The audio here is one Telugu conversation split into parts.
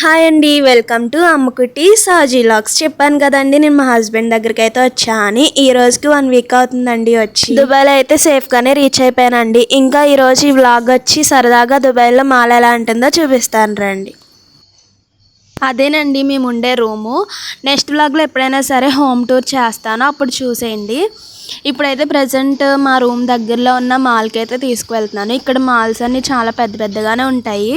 హాయ్ అండి వెల్కమ్ టు అమ్ముకుటి సాజీ లాక్స్. చెప్పాను కదండి నేను మా హస్బెండ్ దగ్గరికి అయితే వచ్చా అని. ఈ రోజుకి వన్ వీక్ అవుతుందండి వచ్చి. దుబాయ్లో అయితే సేఫ్ గానే రీచ్ అయిపోయానండి. ఇంకా ఈ రోజు ఈ వ్లాగ్ వచ్చి సరదాగా దుబాయ్లో మాల ఎలా ఉంటుందో చూపిస్తాను రండి. అదేనండి మేము ఉండే రూము నెక్స్ట్ వ్లాగ్లో ఎప్పుడైనా సరే హోమ్ టూర్ చేస్తాను. అప్పుడు చూసేయండి. ఇప్పుడైతే ప్రజెంట్ మా రూమ్ దగ్గరలో ఉన్న మాల్కి అయితే తీసుకువెళ్తున్నాను. ఇక్కడ మాల్స్ అన్ని చాలా పెద్ద పెద్దగానే ఉంటాయి.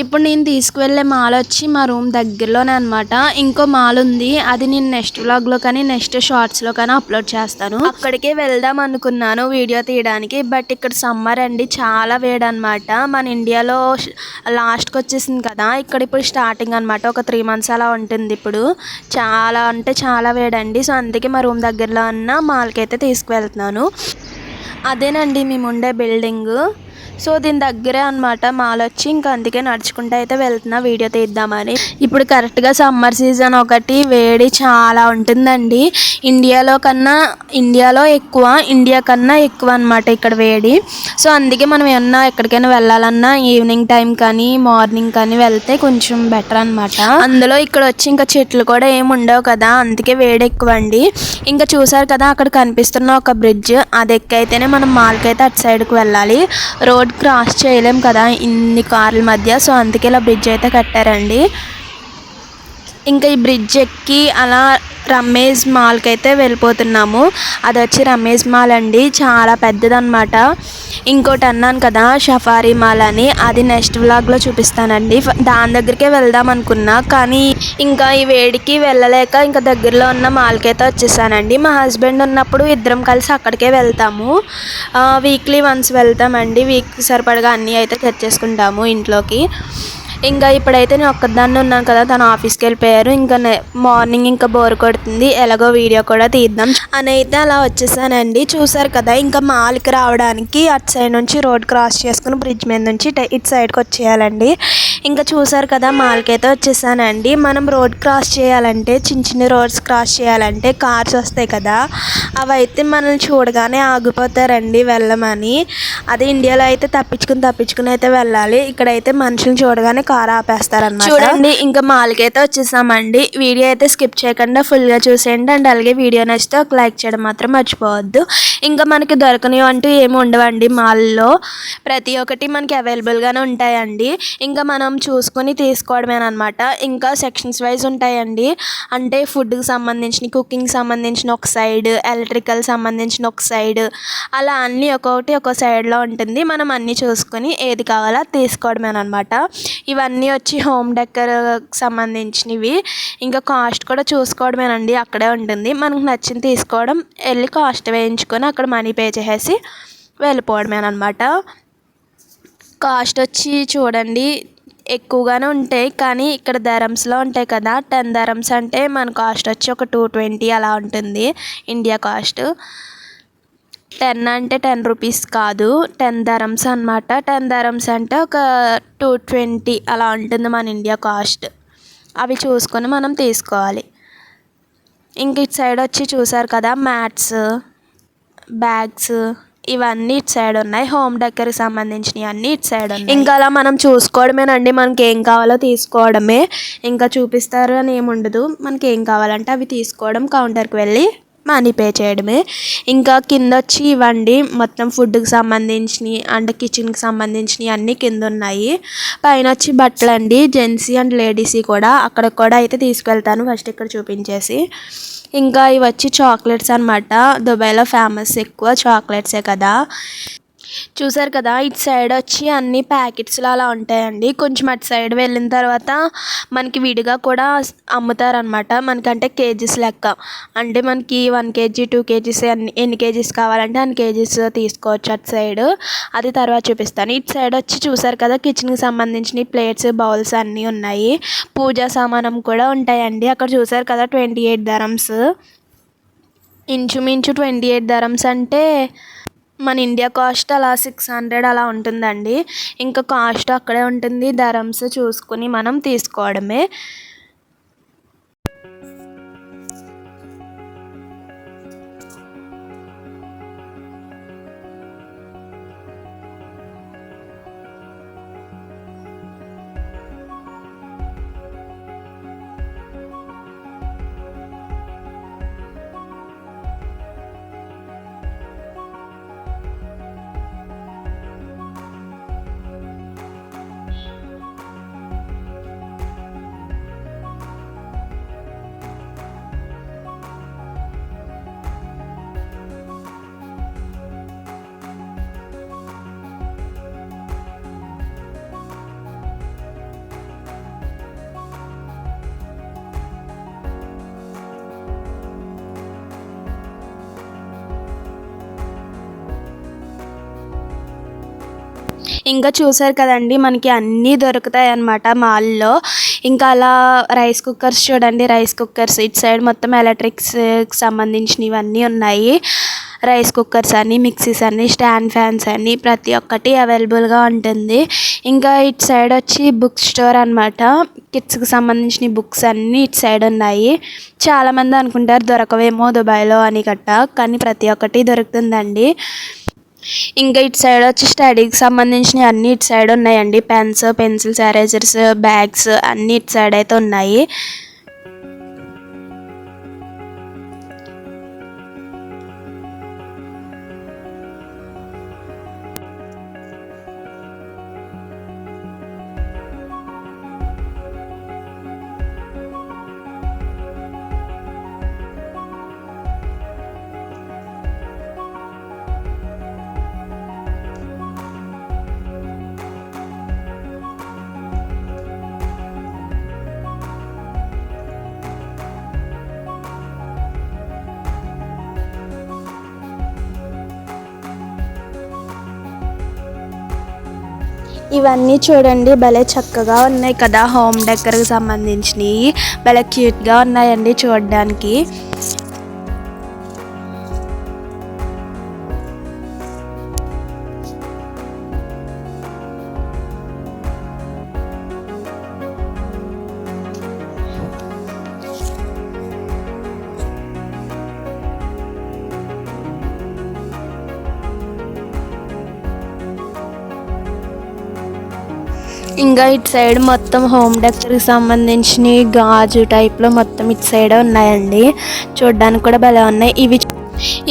ఇప్పుడు నేను తీసుకువెళ్ళే మాల్ వచ్చి మా రూమ్ దగ్గరలోనే అనమాట ఇంకో మాల్ ఉంది. అది నేను నెక్స్ట్ వ్లాగ్లో కానీ నెక్స్ట్ షార్ట్స్లో కానీ అప్లోడ్ చేస్తాను. అక్కడికే వెళ్దాం అనుకున్నాను వీడియో తీయడానికి బట్ ఇక్కడ సమ్మర్ అండి చాలా వేడి అనమాట మన ఇండియాలో లాస్ట్కి వచ్చేసింది కదా ఇక్కడ ఇప్పుడు స్టార్టింగ్ అనమాట ఒక త్రీ మంత్స్ అలా ఉంటుంది ఇప్పుడు. చాలా అంటే చాలా వేడండి. సో అందుకే మా రూమ్ దగ్గరలో ఉన్న మాల్కి అయితే తీసుకువెళ్తున్నాను. అదేనండి మేము ఉండే బిల్డింగ్. సో దీని దగ్గరే అనమాట మాల్ వచ్చి ఇంకా అందుకే నడుచుకుంటూ అయితే వెళ్తున్నా. వీడియో తీద్దామని. ఇప్పుడు కరెక్ట్గా సమ్మర్ సీజన్ ఒకటి వేడి చాలా ఉంటుందండి. ఇండియాలో కన్నా ఇండియాలో ఎక్కువ ఇండియా కన్నా ఎక్కువ అనమాట ఇక్కడ వేడి. సో అందుకే మనం ఏమన్నా ఎక్కడికైనా వెళ్ళాలన్నా ఈవినింగ్ టైం కానీ మార్నింగ్ కానీ వెళ్తే కొంచెం బెటర్ అనమాట అందులో ఇక్కడ వచ్చి ఇంకా చెట్లు కూడా ఏమి ఉండవు కదా అందుకే వేడి ఎక్కువ అండి ఇంకా చూసారు కదా అక్కడ కనిపిస్తున్న ఒక బ్రిడ్జ్ అది ఎక్కైతేనే మనం మాల్కి అయితే అటు సైడ్కి వెళ్ళాలి. రోడ్ క్రాస్ చేయలేం కదా ఇన్ని కార్ల మధ్య. సో అందుకే ఇలా బ్రిడ్జ్ అయితే కట్టారండి. ఇంకా ఈ బ్రిడ్జ్ ఎక్కి అలా రమేష్ మాల్కి అయితే వెళ్ళిపోతున్నాము. అది వచ్చి రమేష్ మాల్ అండి. చాలా పెద్దదనమాట ఇంకోటి అన్నాను కదా షఫారీ మాల్ అని. అది నెక్స్ట్ వ్లాగ్లో చూపిస్తానండి. దాని దగ్గరికే వెళ్దాం అనుకున్నా కానీ ఇంకా ఈ వేడికి వెళ్ళలేక ఇంకా దగ్గరలో ఉన్న మాల్కి అయితే వచ్చేసానండి. మా హస్బెండ్ ఉన్నప్పుడు ఇద్దరం కలిసి అక్కడికే వెళ్తాము. వీక్లీ వన్స్ వెళ్తామండి. వీక్ సరిపడగా అన్నీ అయితే తెచ్చేసుకుంటాము ఇంట్లోకి. ఇంకా ఇప్పుడైతే నేను ఒక్కదాన్ని ఉన్నాను కదా తను ఆఫీస్కి వెళ్ళిపోయారు. ఇంకా మార్నింగ్ ఇంకా బోర్ కొడుతుంది. ఎలాగో వీడియో కూడా తీద్దాం. అని అయితే అలా వచ్చేసానండి. చూసారు కదా ఇంకా మాల్కి రావడానికి అటు సైడ్ నుంచి రోడ్ క్రాస్ చేసుకుని బ్రిడ్జ్ మీద నుంచి ఇటు సైడ్కి వచ్చేయాలండి. ఇంకా చూసారు కదా మాల్కైతే వచ్చేసానండి. మనం రోడ్ క్రాస్ చేయాలంటే చిన్న చిన్న రోడ్స్ క్రాస్ చేయాలంటే కార్స్ వస్తాయి కదా అవైతే మనల్ని చూడగానే ఆగిపోతారండి వెళ్ళమని. అదే ఇండియాలో అయితే తప్పించుకుని తప్పించుకుని అయితే వెళ్ళాలి. ఇక్కడైతే మనుషులు చూడగానే కార్ ఆపేస్తారన్నమాట. చూడండి ఇంకా మాల్కైతే వచ్చేసామండి. వీడియో అయితే స్కిప్ చేయకుండా ఫుల్గా చూసేయండి. అండ్ అలాగే వీడియో నచ్చితే ఒక లైక్ చేయడం మాత్రం మర్చిపోవద్దు. ఇంకా మనకి దొరకని అంటూ ఏమి ఉండవండి మాల్లో. ప్రతి ఒక్కటి మనకి అవైలబుల్గానే ఉంటాయండి. ఇంకా మనం మనం చూసుకొని తీసుకోవడమేనమాట ఇంకా సెక్షన్స్ వైజ్ ఉంటాయండి. అంటే ఫుడ్కి సంబంధించిన కుకింగ్ సంబంధించిన ఒక సైడ్ ఎలక్ట్రికల్ సంబంధించిన ఒక సైడ్ అలా అన్నీ ఒక్కొక్కటి ఒక సైడ్లో ఉంటుంది. మనం అన్నీ చూసుకొని ఏది కావాలో తీసుకోవడమేనమాట ఇవన్నీ వచ్చి హోమ్ డెకర్ సంబంధించినవి. ఇంకా కాస్ట్ కూడా చూసుకోవడమేనండి. అక్కడే ఉంటుంది. మనకు నచ్చింది తీసుకోవడం వెళ్ళి కాస్ట్ వేయించుకొని అక్కడ మనీ పే చేసేసి వెళ్ళిపోవడమేనమాట కాస్ట్ వచ్చి చూడండి ఎక్కువగానే ఉంటాయి కానీ ఇక్కడ ధరమ్స్లో ఉంటాయి కదా టెన్ ధరమ్స్ అంటే మన కాస్ట్ వచ్చి ఒక టూ ట్వంటీ అలా ఉంటుంది ఇండియా కాస్ట్. టెన్ అంటే టెన్ రూపీస్ కాదు టెన్ ధరమ్స్ అనమాట టెన్ ధరమ్స్ అంటే ఒక టూ ట్వంటీ అలా ఉంటుంది మన ఇండియా కాస్ట్. అవి చూసుకొని మనం తీసుకోవాలి. ఇంక ఇటు సైడ్ వచ్చి చూసారు కదా మ్యాట్స్ బ్యాగ్స్. ఇవన్నీ ఇటు సైడ్ ఉన్నాయి. హోమ్ డెకర్ సంబంధించినవి అన్నీ ఇటు సైడ్ ఉన్నాయి. ఇంకా అలా మనం చూసుకోవడమేనండి. మనకి ఏం కావాలో తీసుకోవడమే. ఇంకా చూపిస్తారు అని ఏమి ఉండదు మనకి ఏం కావాలంటే అవి తీసుకోవడం కౌంటర్కి వెళ్ళి మనీ పే చేయడమే. ఇంకా కింద వచ్చి ఇవ్వండి. మొత్తం ఫుడ్కి సంబంధించినవి అండ్ కిచెన్కి సంబంధించినవి అన్నీ కింద ఉన్నాయి పైన వచ్చి బట్టలు అండి జెంట్స్ అండ్ లేడీస్ కూడా. అక్కడ కూడా అయితే తీసుకెళ్తాను. ఫస్ట్ ఇక్కడ చూపించేసి. ఇంకా ఇవి వచ్చి చాక్లెట్స్ అనమాట దుబాయ్లో ఫేమస్ ఎక్కువ చాక్లెట్సే కదా. చూసారు కదా ఇటు సైడ్ వచ్చి అన్ని ప్యాకెట్స్లో అలా ఉంటాయండి. కొంచెం అటు సైడ్ వెళ్ళిన తర్వాత మనకి విడిగా కూడా అమ్ముతారనమాట మనకంటే కేజీస్ లెక్క. అంటే మనకి వన్ కేజీ టూ కేజీస్ అన్ని ఎన్ని కేజీస్ కావాలంటే అన్ని కేజీస్ తీసుకోవచ్చు అటు సైడ్. అది తర్వాత చూపిస్తాను. ఇటు సైడ్ వచ్చి చూసారు కదా కిచెన్కి సంబంధించిన ప్లేట్స్ బౌల్స్ అన్నీ ఉన్నాయి. పూజా సామానం కూడా ఉంటాయండి. అక్కడ చూసారు కదా ట్వంటీ ఎయిట్ ధరమ్స్. ఇంచుమించు ట్వంటీ ఎయిట్ ధరమ్స్ అంటే మన ఇండియా కాస్ట్ అలా సిక్స్ హండ్రెడ్ అలా ఉంటుందండి. ఇంకా కాస్ట్ అక్కడే ఉంటుంది. ధరమ్స్ చూసుకుని మనం తీసుకోవడమే. ఇంకా చూసారు కదండి మనకి అన్నీ దొరుకుతాయి అన్నమాట మాల్లో. ఇంకా అలా రైస్ కుక్కర్స్ చూడండి రైస్ కుక్కర్స్ ఇటు సైడ్ మొత్తం ఎలక్ట్రిక్స్ సంబంధించినవి అన్నీ ఉన్నాయి. రైస్ కుక్కర్స్ అని మిక్సీస్ అని స్టాండ్ ఫ్యాన్స్ అని ప్రతి ఒక్కటి అవైలబుల్గా ఉంటుంది. ఇంకా ఇటు సైడ్ వచ్చి బుక్ స్టోర్ అనమాట కిడ్స్కి సంబంధించిన బుక్స్ అన్నీ ఇటు సైడ్ ఉన్నాయి. చాలామంది అనుకుంటారు దొరకవేమో దుబాయ్లో అని గట్ట కానీ ప్రతి ఒక్కటి దొరుకుతుందండి. ఇంకా ఇటు సైడ్ వచ్చి స్టడీకి సంబంధించినవి అన్నీ ఇటు సైడ్ ఉన్నాయండి. పెన్స్ పెన్సిల్స్ ఎరేజర్స్ బ్యాగ్స్ అన్నీ ఇటు సైడ్ అయితే ఉన్నాయి. ఇవన్నీ చూడండి. భలే చక్కగా ఉన్నాయి కదా. హోమ్ డెకర్కి సంబంధించినవి. భలే క్యూట్గా ఉన్నాయండి చూడడానికి. ఇంకా ఇటు సైడ్ మొత్తం హోమ్ డెకర్కి సంబంధించిన గాజు టైప్లో మొత్తం ఇటు సైడ్ ఉన్నాయండి. చూడ్డానికి కూడా భలే ఉన్నాయి. ఇవి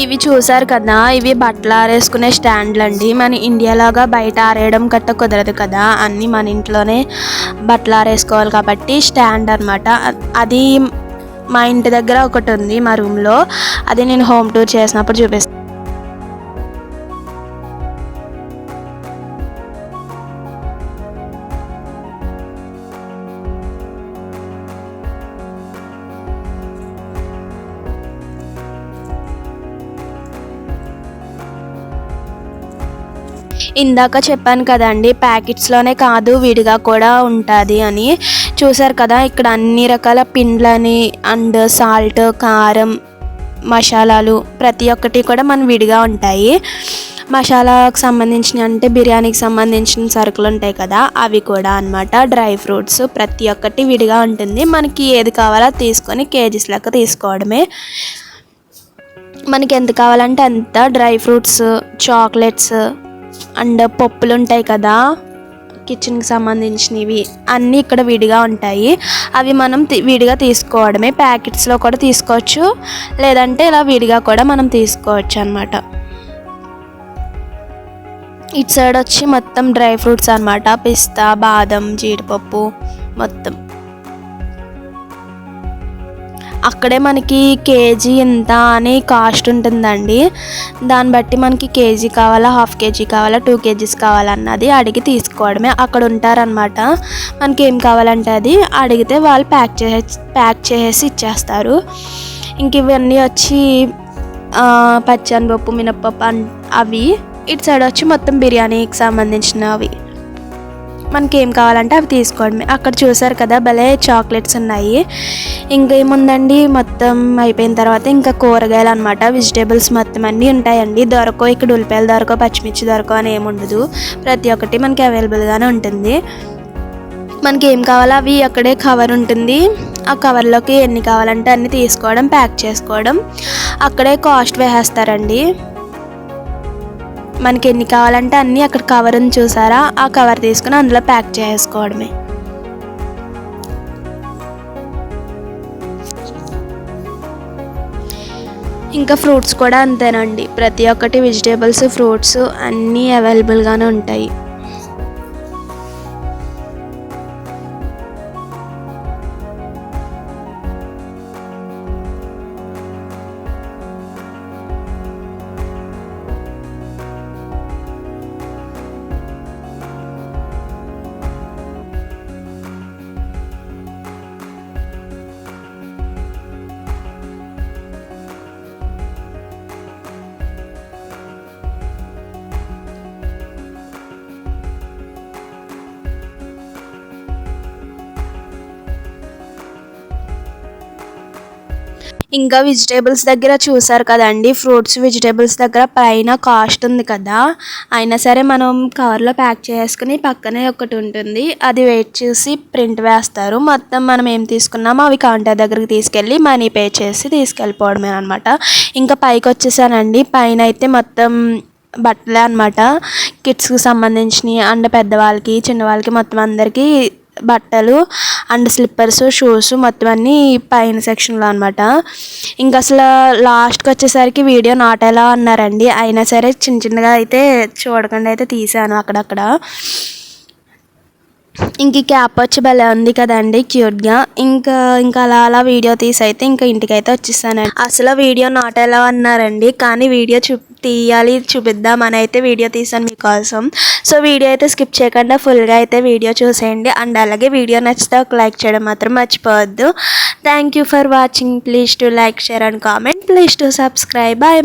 ఇవి చూసారు కదా ఇవి బట్టలు ఆరేసుకునే స్టాండ్లు అండి మన ఇండియాలాగా బయట ఆరేయడం గట్ట కుదరదు కదా. అన్నీ మన ఇంట్లోనే బట్టలు ఆరేసుకోవాలి కాబట్టి స్టాండ్ అనమాట అది మా ఇంటి దగ్గర ఒకటి ఉంది మా రూమ్లో. అది నేను హోమ్ టూర్ చేసినప్పుడు చూపిస్తాను ఇందాక చెప్పాను కదండి ప్యాకెట్స్లోనే కాదు విడిగా కూడా ఉంటుంది అని చూసారు కదా. ఇక్కడ అన్ని రకాల పిండ్లని అండ్ సాల్ట్ కారం మసాలాలు ప్రతి ఒక్కటి కూడా మన విడిగా ఉంటాయి. మసాలాకు సంబంధించిన అంటే బిర్యానీకి సంబంధించిన సరుకులు ఉంటాయి కదా అవి కూడా అనమాట డ్రై ఫ్రూట్స్ ప్రతి ఒక్కటి విడిగా ఉంటుంది. మనకి ఏది కావాలో తీసుకొని కేజీస్ లెక్క తీసుకోవడమే. మనకి ఎంత కావాలంటే అంత డ్రై ఫ్రూట్స్ చాక్లెట్స్ అండ్ పప్పులు ఉంటాయి కదా కిచెన్కి సంబంధించినవి అన్నీ ఇక్కడ విడిగా ఉంటాయి. అవి మనం విడిగా తీసుకోవడమే ప్యాకెట్స్లో కూడా తీసుకోవచ్చు. లేదంటే ఇలా విడిగా కూడా మనం తీసుకోవచ్చు అనమాట ఇటు సైడ్ వచ్చి మొత్తం డ్రై ఫ్రూట్స్ అనమాట పిస్తా బాదం జీడిపప్పు మొత్తం. అక్కడే మనకి కేజీ ఎంత అని కాస్ట్ ఉంటుందండి. దాన్ని బట్టి మనకి కేజీ కావాలా హాఫ్ కేజీ కావాలా టూ కేజీస్ కావాలన్నది అడిగి తీసుకోవడమే. అక్కడ ఉంటారనమాట మనకి ఏం కావాలంటే అది అడిగితే వాళ్ళు ప్యాక్ చేసే ప్యాక్ చేసేసి ఇచ్చేస్తారు. ఇంక ఇవన్నీ వచ్చి పచ్చనిపప్పు మినప్పప్పు అవి ఇటు సైడ్ వచ్చి మొత్తం బిర్యానీకి సంబంధించినవి. మనకి ఏం కావాలంటే అవి తీసుకోవడమే అక్కడ చూసారు కదా భలే చాక్లెట్స్ ఉన్నాయి. ఇంకా ఏముందండి? మొత్తం అయిపోయిన తర్వాత ఇంకా కూరగాయలు అనమాట వెజిటేబుల్స్ మొత్తం అన్నీ ఉంటాయండి. దొరకో ఇక్కడ ఉల్లిపాయలు దొరకో పచ్చిమిర్చి దొరకో అని ఏముండదు ప్రతి ఒక్కటి మనకి అవైలబుల్గానే ఉంటుంది. మనకి ఏం కావాలో అవి అక్కడే కవర్ ఉంటుంది. ఆ కవర్లోకి ఎన్ని కావాలంటే అన్ని తీసుకోవడం ప్యాక్ చేసుకోవడం. అక్కడే కాస్ట్ వేసేస్తారండి. మనకి ఎన్ని కావాలంటే అన్నీ అక్కడ కవర్ ఉంది చూసారా? ఆ కవర్ తీసుకుని అందులో ప్యాక్ చేసుకోవడమే ఇంకా ఫ్రూట్స్ కూడా అంతేనండి. ప్రతి ఒక్కటి వెజిటేబుల్స్ ఫ్రూట్స్ అన్నీ అవైలబుల్గానే ఉంటాయి. ఇంకా వెజిటేబుల్స్ దగ్గర చూసారు కదండి ఫ్రూట్స్ వెజిటేబుల్స్ దగ్గర పైన కాస్ట్ ఉంది కదా. అయినా సరే మనం కవర్లో ప్యాక్ చేసుకుని పక్కనే ఒకటి ఉంటుంది. అది వెయిట్ చేసి ప్రింట్ వేస్తారు. మొత్తం మనం ఏం తీసుకున్నామో అవి కౌంటర్ దగ్గరికి తీసుకెళ్ళి మనీ పే చేసి తీసుకెళ్ళిపోవడమే అనమాట ఇంకా పైకి వచ్చేసానండి. పైన అయితే మొత్తం బట్టలే అనమాట కిడ్స్కి సంబంధించినవి అండ్ పెద్దవాళ్ళకి చిన్నవాళ్ళకి మొత్తం అందరికీ బట్టలు అండ్ స్లిప్పర్స్ షూస్ మొత్తం అన్నీ పైన సెక్షన్లో అనమాట ఇంకా అసలు లాస్ట్కి వచ్చేసరికి వీడియో నాట్ ఎలా అన్నారండి? అయినా సరే చిన్న చిన్నగా అయితే చూడకుండా అయితే తీసాను అక్కడక్కడ. ఇంక ఈ క్యాప్ వచ్చి భలే ఉంది కదండి క్యూట్గా ఇంకా ఇంకా అలా అలా వీడియో తీసి అయితే ఇంకా ఇంటికైతే వచ్చేసానండి అసలు వీడియో నాట్ ఎలా అన్నారండి? కానీ వీడియో చూ తీయాలి చూపిద్దామని అయితే వీడియో తీసాను మీకోసం. సో వీడియో అయితే స్కిప్ చేయకుండా ఫుల్గా అయితే వీడియో చూసేయండి. అండ్ అలాగే వీడియో నచ్చితే ఒక లైక్ చేయడం మాత్రం మర్చిపోవద్దు. Thank you for watching please to like share and comment please to subscribe bye bye